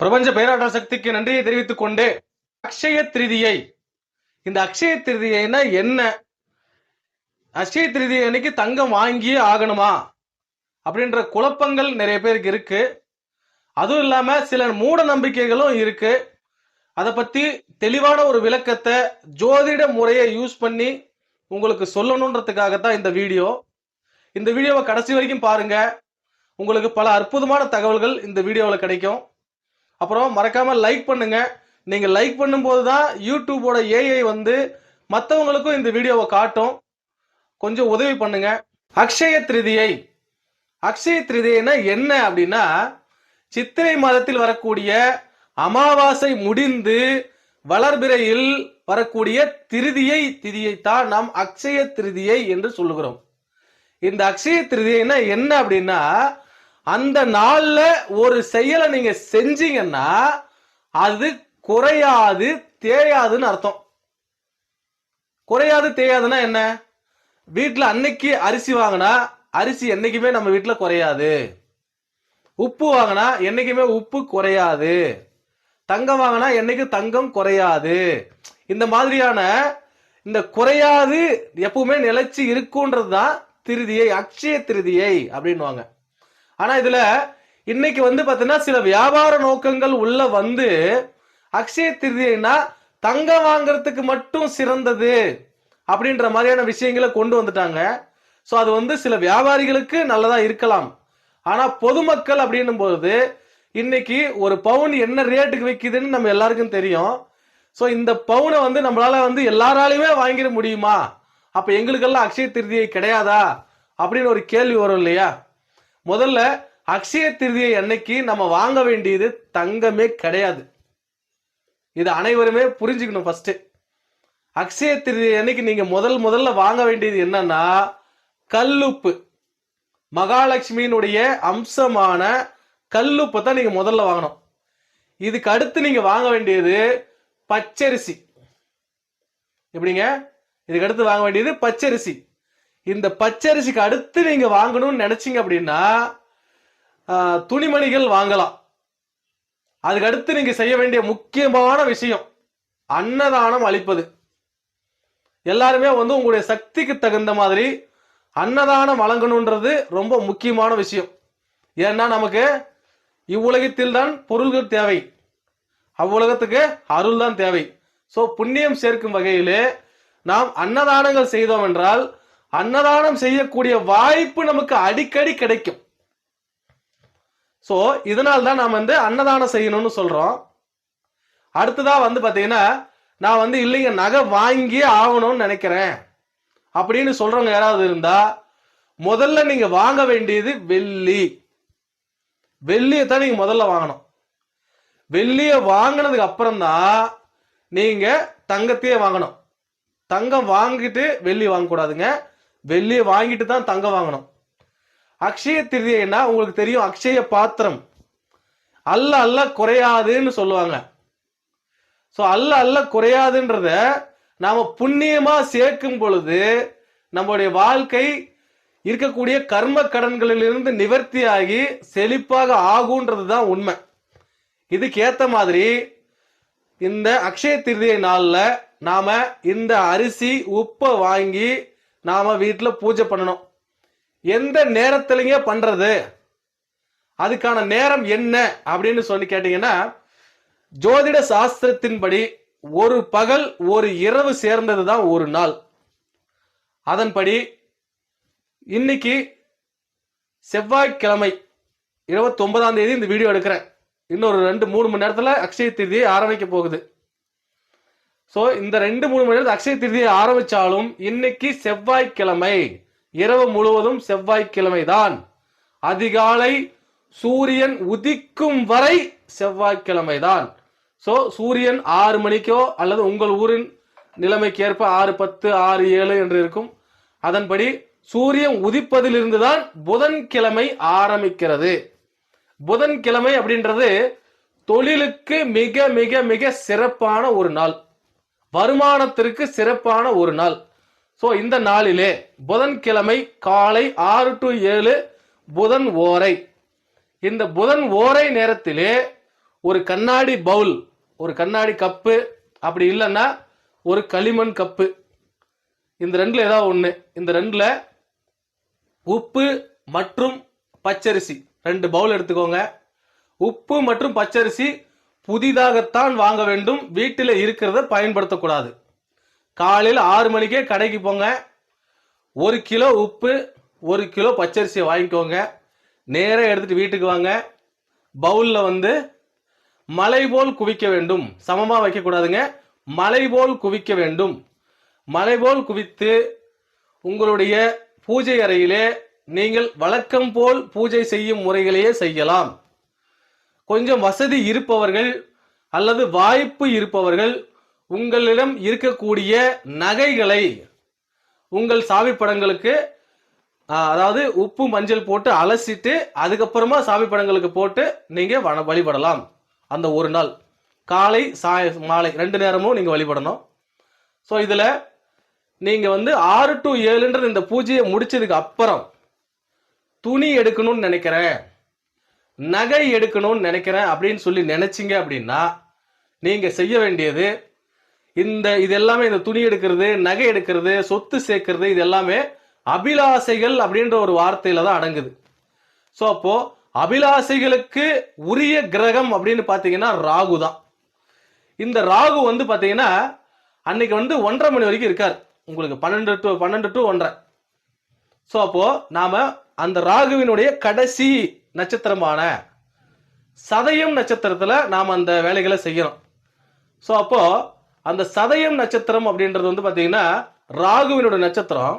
பிரபஞ்ச பேராற்றல் சக்திக்கு நன்றியை தெரிவித்துக் கொண்டு அக்ஷய திருதியை. இந்த அக்ஷய திருதியைனா என்ன? அக்ஷய திருதியை அன்னைக்கு தங்கம் வாங்கியே ஆகணுமா? அப்படின்ற குழப்பங்கள் நிறைய பேருக்கு இருக்கு. அதுவும் இல்லாம சில மூட நம்பிக்கைகளும் இருக்கு. அதை பத்தி தெளிவான ஒரு விளக்கத்தை ஜோதிட முறையை யூஸ் பண்ணி உங்களுக்கு சொல்லணுன்றதுக்காகத்தான் இந்த வீடியோ. இந்த வீடியோவை கடைசி வரைக்கும் பாருங்க. உங்களுக்கு பல அற்புதமான தகவல்கள் இந்த வீடியோவில் கிடைக்கும். அப்புறம் மறக்காம லைக் பண்ணுங்க. நீங்க லைக் பண்ணும்போது தான் யூடியூபோட ஏஐ வந்து மற்றவங்களுக்கும் இந்த வீடியோவை காட்டும். கொஞ்சம் உதவி பண்ணுங்க. அக்ஷய திருதியை. அக்ஷய திருதியைனா என்ன அப்படின்னா சித்திரை மாதத்தில் வரக்கூடிய அமாவாசை முடிந்து வளர்பிறையில் வரக்கூடிய திருதியை திதியைத்தான் நாம் அக்ஷய திருதியை என்று சொல்லுகிறோம். இந்த அக்ஷய திருதியைனா என்ன அப்படின்னா அந்த நாள்ல ஒரு செயலை நீங்க செஞ்சீங்கன்னா அது குறையாது தேயாதுன்னு அர்த்தம். குறையாது தேயாதுன்னா என்ன? வீட்டுல அன்னைக்கு அரிசி வாங்கினா அரிசி என்னைக்குமே நம்ம வீட்டுல குறையாது. உப்பு வாங்கினா என்னைக்குமே உப்பு குறையாது. தங்கம் வாங்கினா என்னைக்கு தங்கம் குறையாது. இந்த மாதிரியான இந்த குறையாது எப்பவுமே நிலைச்சு இருக்குன்றது தான் திருதியை அக்ஷய திருதியை அப்படின்வாங்க ஆனா இதுல இன்னைக்கு வந்து பாத்தீங்கன்னா சில வியாபார நோக்கங்கள் உள்ள வந்து அக்ஷய திருதினா தங்கம் வாங்குறதுக்கு மட்டும் சிறந்தது அப்படின்ற மாதிரியான விஷயங்களை கொண்டு வந்துட்டாங்க. ஸோ அது வந்து சில வியாபாரிகளுக்கு நல்லதா இருக்கலாம். ஆனா பொதுமக்கள் அப்படின்னும் போது இன்னைக்கு ஒரு பவுன் என்ன ரேட்டுக்கு விற்கிதுன்னு நம்ம எல்லாருக்கும் தெரியும். ஸோ இந்த பவுனை வந்து நம்மளால வந்து எல்லாராலையுமே வாங்கிட முடியுமா? அப்ப எங்களுக்கெல்லாம் அக்ஷய திருதியை கிடையாதா? அப்படின்னு ஒரு கேள்வி வரும் இல்லையா? முதல்ல அக்ஷய திருதியை அன்னைக்கு நம்ம வாங்க வேண்டியது தங்கமே கிடையாது. இது அனைவருமே புரிஞ்சுக்கணும் ஃபர்ஸ்ட் அக்ஷய திருதியை அன்னைக்கு நீங்க முதல் முதல்ல வாங்க வேண்டியது என்னன்னா கல்லுப்பு. மகாலட்சுமியினுடைய அம்சமான கல்லுப்பை தான் நீங்க முதல்ல வாங்கணும். இதுக்கு அடுத்து நீங்க வாங்க வேண்டியது பச்சரிசி. எப்படிங்க? இதுக்கு அடுத்து வாங்க வேண்டியது பச்சரிசி. இந்த பச்சரிசிக்கு அடுத்து நீங்க வாங்கணும்னு நினைச்சீங்க அப்படின்னா துணிமணிகள் வாங்கலாம். அதுக்கு அடுத்து நீங்க செய்ய வேண்டிய முக்கியமான விஷயம் அன்னதானம் அளிப்பது. எல்லாருமே வந்து உங்களுடைய சக்திக்கு தகுந்த மாதிரி அன்னதானம் வழங்கணுன்றது ரொம்ப முக்கியமான விஷயம். ஏன்னா நமக்கு இவ்வுலகத்தில் தான் பொருள்கள் தேவை. அவ்வுலகத்துக்கு அருள் தான் தேவை. ஸோ புண்ணியம் சேர்க்கும் வகையிலே நாம் அன்னதானங்கள் செய்தோம் என்றால் அன்னதானம் செய்யக்கூடிய வாய்ப்பு நமக்கு அடிக்கடி கிடைக்கும். சோ இதனால் தான் நாம் வந்து அன்னதானம் செய்யணும்னு சொல்றோம். அடுத்ததா வந்து பாத்தீங்கன்னா நான் வந்து இல்லைங்க நகை வாங்கியே ஆகணும்னு நினைக்கிறேன். அப்படின்னு சொல்றவங்க யாராவது இருந்தா முதல்ல நீங்க வாங்க வேண்டியது வெள்ளி. வெள்ளியை தான் நீங்க முதல்ல வாங்கணும். வெள்ளியை வாங்கினதுக்கு அப்புறம்தான் நீங்க தங்கத்தையே வாங்கணும். தங்கம் வாங்கிட்டு வெள்ளி வாங்கக்கூடாதுங்க. வெள்ளியை வாங்கிட்டு தான் தங்கம் வாங்கணும். அக்ஷய திருதியைன்னா உங்களுக்கு தெரியும் அக்ஷய பாத்திரம். அல்ல அல்ல குறையாதுன்னு சொல்லுவாங்க. ஸோ அல்ல அல்ல குறையாதுன்றத நாம புண்ணியமா சேர்க்கும் பொழுது நம்மளுடைய வாழ்க்கை இருக்கக்கூடிய கர்ம கடன்களிலிருந்து நிவர்த்தியாகி செழிப்பாக ஆகுன்றது தான் உண்மை. இதுக்கு மாதிரி இந்த அக்ஷய திருதியை நாளில் நாம இந்த அரிசி உப்பை வாங்கி நாம வீட்டில் பூஜை பண்ணணும். எந்த நேரத்திலங்க பண்றது? அதுக்கான நேரம் என்ன? அப்படின்னு சொல்லி கேட்டீங்கன்னா ஜோதிட சாஸ்திரத்தின்படி ஒரு பகல் ஒரு இரவு சேர்ந்தது தான் ஒரு நாள். அதன்படி இன்னைக்கு செவ்வாய்க்கிழமை இருபத்தி ஒன்பதாம் தேதி இந்த வீடியோ எடுக்கிறேன். இன்னொரு ரெண்டு மூணு மணி நேரத்தில் அக்ஷய திருதியை ஆரம்பிக்க போகுது. சோ இந்த ரெண்டு மூணு மணி நேரத்துல அக்ஷய திருதியை ஆரம்பிச்சாலும் இன்னைக்கு செவ்வாய்க்கிழமை இரவு முழுவதும் செவ்வாய்க்கிழமை தான் அதிகாலை சூரியன் உதிக்கும் வரை செவ்வாய்க்கிழமை தான் சோ சூரியன் ஆறு மணிக்கோ அல்லது உங்கள் ஊரின் நிலைமைக்கு ஏற்ப ஆறு பத்து ஆறு ஏழு என்று இருக்கும். அதன்படி சூரியன் உதிப்பதிலிருந்து தான் புதன்கிழமை ஆரம்பிக்கிறது. புதன்கிழமை அப்படின்றது தொழிலுக்கு மிக மிக மிக சிறப்பான ஒரு நாள். வருமானத்திற்கு சிறப்பான ஒரு நாள். ஸோ இந்த நாளிலே புதன்கிழமை காலை ஆறு டு ஏழு புதன் ஓரை. இந்த புதன் ஓரை நேரத்திலே ஒரு கண்ணாடி பவுல் ஒரு கண்ணாடி கப்பு அப்படி இல்லைன்னா ஒரு களிமண் கப்பு. இந்த ரெண்டில் ஏதாவது ஒன்று இந்த ரெண்டில் உப்பு மற்றும் பச்சரிசி. ரெண்டு பவுல் எடுத்துக்கோங்க. உப்பு மற்றும் பச்சரிசி புதிதாகத்தான் வாங்க வேண்டும். வீட்டில் இருக்கிறத பயன்படுத்தக்கூடாது. காலையில் ஆறு மணிக்கே கடைக்கு போங்க. ஒரு கிலோ உப்பு ஒரு கிலோ பச்சரிசியை வாங்கிக்கோங்க. நேராக எடுத்துகிட்டு வீட்டுக்கு வாங்க. பவுலில் வந்து மலை போல் குவிக்க வேண்டும். சமமாக வைக்கக்கூடாதுங்க. மலை போல் குவிக்க வேண்டும். மலை போல் குவித்து உங்களுடைய பூஜை அறையிலே நீங்கள் வழக்கம் போல் பூஜை செய்யும் முறைகளையே செய்யலாம். கொஞ்சம் வசதி இருப்பவர்கள் அல்லது வாய்ப்பு இருப்பவர்கள் உங்களிடம் இருக்கக்கூடிய நகைகளை உங்கள் சாவி படங்களுக்கு அதாவது உப்பு மஞ்சள் போட்டு அலசிட்டு அதுக்கப்புறமா சாமி படங்களுக்கு போட்டு நீங்கள் வண- வழிபடலாம். அந்த ஒரு நாள். காலை சாய மாலை ரெண்டு நேரமும் நீங்கள் வழிபடணும். ஸோ இதில் நீங்கள் வந்து ஆறு டு ஏழுன்றது இந்த பூஜையை முடிச்சதுக்கு அப்புறம் துணி எடுக்கணும்னு நினைக்கிறேன். நகை எடுக்கணும்னு நினைக்கிறேன் அப்படின்னு சொல்லி நினைச்சிங்க அப்படின்னா நீங்க செய்ய வேண்டியது இந்த இது எல்லாமே இந்த துணி எடுக்கிறது நகை எடுக்கிறது சொத்து சேர்க்கறது இது எல்லாமே அபிலாசைகள் அப்படின்ற ஒரு வார்த்தையில தான் அடங்குது. ஸோ அப்போ அபிலாசைகளுக்கு உரிய கிரகம் அப்படின்னு பார்த்தீங்கன்னா ராகு தான். இந்த ராகு வந்து பார்த்தீங்கன்னா அன்னைக்கு வந்து ஒன்றரை மணி வரைக்கும் இருக்கார். உங்களுக்கு பன்னெண்டு டு பன்னெண்டு டு ஒன்றரை. ஸோ அப்போ நாம அந்த ராகுவினுடைய கடைசி நட்சத்திரமான சதயம் நட்சத்திரத்தில் நாம் அந்த வேலைகளை செய்யணும் ஸோ அப்போது அந்த சதயம் நட்சத்திரம் அப்படின்றது வந்து பார்த்தீங்கன்னா ராகுவினோட நட்சத்திரம்.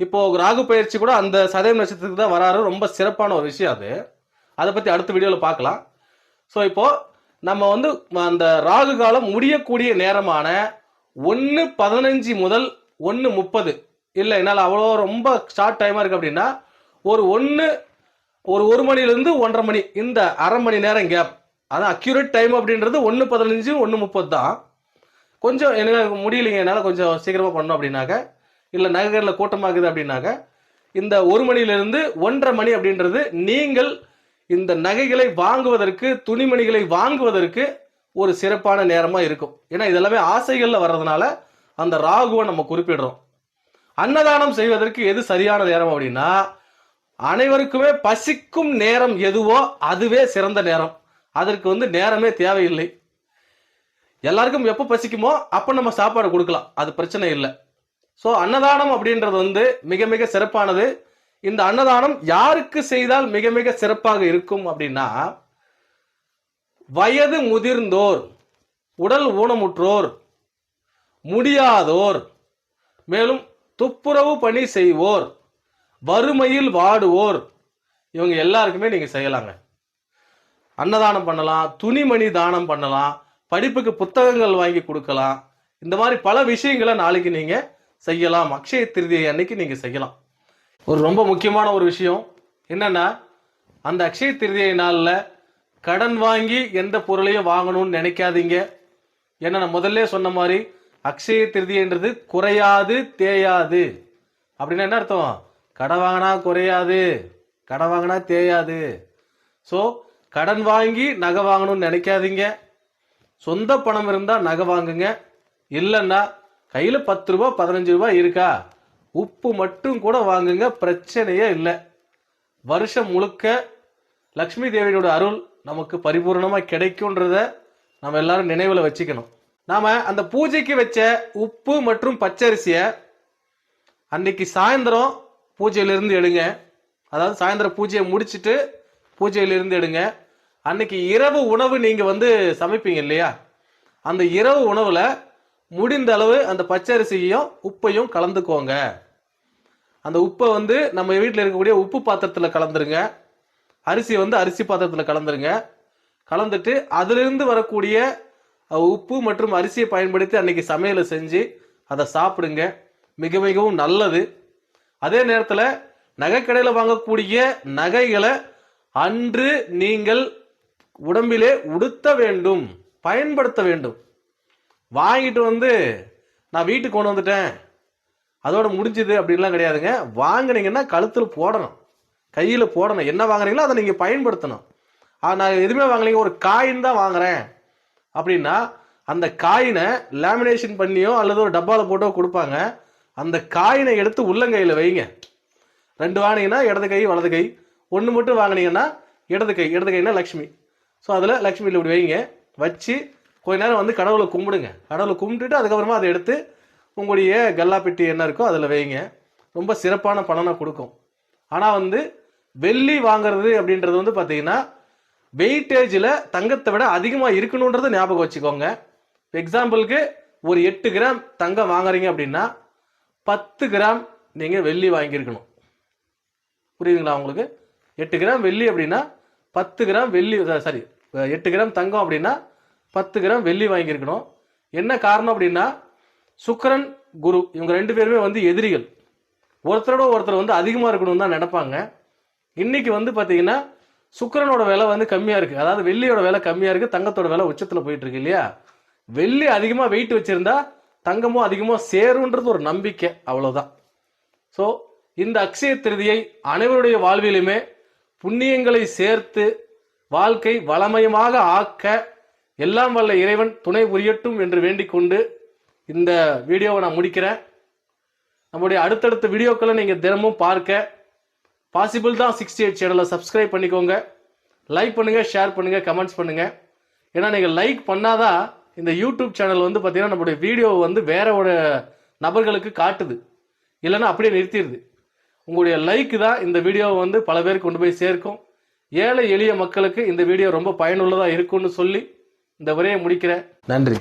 இப்போது ராகு பயிற்சி கூட அந்த சதயம் நட்சத்திரத்துக்கு தான் வராரு. ரொம்ப சிறப்பான ஒரு விஷயம் அது. அதை பற்றி அடுத்த வீடியோவில் பார்க்கலாம். ஸோ இப்போது நம்ம வந்து அந்த ராகு காலம் முடியக்கூடிய நேரமான ஒன்று பதினஞ்சு முதல் ஒன்று முப்பது. இல்லை என்னால் அவ்வளோ ரொம்ப ஷார்ட் டைமாக இருக்குது அப்படின்னா ஒரு ஒன்று ஒரு ஒரு மணிலேருந்து ஒன்றரை மணி இந்த அரை மணி நேரம் கேப் அதான் அக்யூரேட் டைம் அப்படின்றது ஒன்று பதினஞ்சு ஒன்று முப்பது தான். கொஞ்சம் எனக்கு முடியலைங்க என்னால் கொஞ்சம் சீக்கிரமாக பண்ணோம் அப்படின்னாக்க இல்லை நகரில் கூட்டமாகுது அப்படின்னாக்க இந்த ஒரு மணியிலிருந்து ஒன்றரை மணி அப்படின்றது நீங்கள் இந்த நகைகளை வாங்குவதற்கு துணிமணிகளை வாங்குவதற்கு ஒரு சிறப்பான நேரமாக இருக்கும். ஏன்னா இதெல்லாமே ஆசைகளில் வர்றதுனால அந்த ராகுவை நம்ம குறிப்பிடுறோம். அன்னதானம் செய்வதற்கு எது சரியான நேரம் அப்படின்னா அனைவருக்குமே பசிக்கும் நேரம் எதுவோ அதுவே சிறந்த நேரம். அதற்கு வந்து நேரமே தேவையில்லை. எல்லாருக்கும் எப்போ பசிக்குமோ அப்போ நம்ம சாப்பாடு கொடுக்கலாம். அது பிரச்சனை இல்லை. ஸோ அன்னதானம் அப்படின்றது வந்து மிக மிக சிறப்பானது. இந்த அன்னதானம் யாருக்கு செய்தால் மிக மிக சிறப்பாக இருக்கும் அப்படின்னா வயது முதிர்ந்தோர் உடல் ஊனமுற்றோர் முடியாதோர் மேலும் துப்புரவு பணி செய்வோர் வறுமையில் வாடுவோர். இவங்க எல்லாருக்குமே நீங்க செய்யலாங்க. அன்னதானம் பண்ணலாம் துணிமணி தானம் பண்ணலாம் படிப்புக்கு புத்தகங்கள் வாங்கி கொடுக்கலாம். இந்த மாதிரி பல விஷயங்களை நாளைக்கு நீங்க செய்யலாம். அக்ஷய திருதியை அன்னைக்கு நீங்க செய்யலாம். ஒரு ரொம்ப முக்கியமான ஒரு விஷயம் என்னன்னா அந்த அக்ஷய திருதியை நாளில் கடன் வாங்கி எந்த பொருளையும் வாங்கணும்னு நினைக்காதீங்க. ஏன்னா நான் முதல்ல சொன்ன மாதிரி அக்ஷய திருதின்றது குறையாது தேயாது. அப்படின்னா என்ன அர்த்தம்? கடன் வாங்கினா குறையாது கடன் வாங்கினா தேயாது. ஸோ கடன் வாங்கி நகை வாங்கணும்னு நினைக்காதீங்க. சொந்த பணம் இருந்தால் நகை வாங்குங்க. இல்லைன்னா கையில் பத்து ரூபா பதினஞ்சு ரூபா இருக்கா? உப்பு மட்டும் கூட வாங்குங்க பிரச்சனையே இல்லை. வருஷம் முழுக்க லக்ஷ்மி தேவியோட அருள் நமக்கு பரிபூர்ணமாக கிடைக்கும்ன்றத நம்ம எல்லாரும் நினைவில் வச்சுக்கணும். நாம் அந்த பூஜைக்கு வச்ச உப்பு மற்றும் பச்சரிசியை அன்னைக்கு சாயந்தரம் பூஜையிலிருந்து எடுங்க. அதாவது சாயந்தரம் பூஜையை முடிச்சிட்டு பூஜையிலிருந்து எடுங்க. அன்னைக்கு இரவு உணவு நீங்கள் வந்து சமைப்பீங்க இல்லையா? அந்த இரவு உணவில் முடிந்த அளவு அந்த பச்சரிசியையும் உப்பையும் கலந்துக்கோங்க. அந்த உப்பை வந்து நம்ம வீட்டில் இருக்கக்கூடிய உப்பு பாத்திரத்தில் கலந்துருங்க. அரிசி வந்து அரிசி பாத்திரத்தில் கலந்துருங்க. கலந்துட்டு அதிலிருந்து வரக்கூடிய உப்பு மற்றும் அரிசியை பயன்படுத்தி அன்னைக்கு சமையலை செஞ்சு அதை சாப்பிடுங்க. மிக மிகவும் நல்லது. அதே நேரத்தில் நகைக்கடையில் வாங்கக்கூடிய நகைகளை அன்று நீங்கள் உடம்பிலே உடுத்த வேண்டும் பயன்படுத்த வேண்டும். வாங்கிட்டு வந்து நான் வீட்டுக்கு கொண்டு வந்துட்டேன் அதோட முடிஞ்சது அப்படின்லாம் கிடையாதுங்க. வாங்குனீங்கன்னா கழுத்தில் போடணும் கையில் போடணும். என்ன வாங்குறீங்களோ அதை நீங்கள் பயன்படுத்தணும். ஆ, நான் எதுவுமே வாங்கலைங்க ஒரு காயின் தான் வாங்குறேன். அப்படின்னா அந்த காயினை லேமினேஷன் பண்ணியோ அல்லது ஒரு டப்பாவில் போட்டோ கொடுப்பாங்க. அந்த காயினை எடுத்து உள்ளங்கையில் வைங்க. ரெண்டு வாங்கினீங்கன்னா இடது கை வலது கை. ஒன்று மட்டும் வாங்கினீங்கன்னா இடது கை இடது கைனா லக்ஷ்மி. ஸோ அதில் லக்ஷ்மியில் இப்படி வைங்க. வச்சு கொஞ்ச நேரம் வந்து கடவுளை கும்பிடுங்க. கடவுளை கும்பிட்டுட்டு அதுக்கப்புறமா அதை எடுத்து உங்களுடைய கல்லா பெட்டி என்ன இருக்கோ அதில் வைங்க. ரொம்ப சிறப்பான பலனை கொடுக்கும். ஆனால் வந்து வெள்ளி வாங்குறது அப்படின்றது வந்து பார்த்தீங்கன்னா வெயிட்டேஜில் தங்கத்தை விட அதிகமாக இருக்கணுன்றதை ஞாபகம் வச்சுக்கோங்க. எக்ஸாம்பிளுக்கு ஒரு எட்டு கிராம் தங்கம் வாங்குறீங்க அப்படின்னா பத்து கிராம் நீங்கள் வெள்ளி வாங்கியிருக்கணும். புரியுதுங்களா உங்களுக்கு? எட்டு கிராம் வெள்ளி அப்படின்னா பத்து கிராம் வெள்ளி சாரி எட்டு கிராம் தங்கம் அப்படின்னா பத்து கிராம் வெள்ளி வாங்கியிருக்கணும். என்ன காரணம் அப்படின்னா சுக்கரன் குரு இவங்க ரெண்டு பேருமே வந்து எதிரிகள். ஒருத்தரோட ஒருத்தர் வந்து அதிகமாக இருக்கணும்னு தான் நினைப்பாங்க. இன்னைக்கு வந்து பார்த்தீங்கன்னா சுக்கரனோட விலை வந்து கம்மியாக இருக்குது அதாவது வெள்ளியோட விலை கம்மியாக இருக்குது தங்கத்தோட விலை உச்சத்தில் போயிட்டு இருக்கு இல்லையா? வெள்ளி அதிகமாக வெயிட் வச்சுருந்தா தங்கமும் அதிகமாக சேருன்றது ஒரு நம்பிக்கை அவ்வளோதான் ஸோ இந்த அக்ஷய திருதியை அனைவருடைய வாழ்விலுமே புண்ணியங்களை சேர்த்து வாழ்க்கை வளமயமாக ஆக்க எல்லாம் வல்ல இறைவன் துணை புரியட்டும் என்று வேண்டிக்கொண்டு இந்த வீடியோவை நான் முடிக்கிறேன். நம்முடைய அடுத்தடுத்த வீடியோக்களை நீங்கள் தினமும் பார்க்க பாசிபிள் தான் சிக்ஸ்டி எயிட் சேனலை சப்ஸ்கிரைப் பண்ணிக்கோங்க. லைக் பண்ணுங்கள் ஷேர் பண்ணுங்கள் கமெண்ட்ஸ் பண்ணுங்கள் ஏன்னா நீங்கள் லைக் பண்ணாதான் இந்த யூடியூப் சேனல் வந்து பார்த்தீங்கன்னா நம்மளுடைய வீடியோவை வந்து வேற ஒரு நபர்களுக்கு காட்டுது. இல்லைன்னா அப்படியே நிறுத்திடுது. உங்களுடைய லைக் தான் இந்த வீடியோவை வந்து பல பேருக்கு கொண்டு போய் சேர்க்கும். ஏழை எளிய மக்களுக்கு இந்த வீடியோ ரொம்ப பயனுள்ளதாக இருக்கும்னு சொல்லி இந்த உரையை முடிக்கிறேன். நன்றி.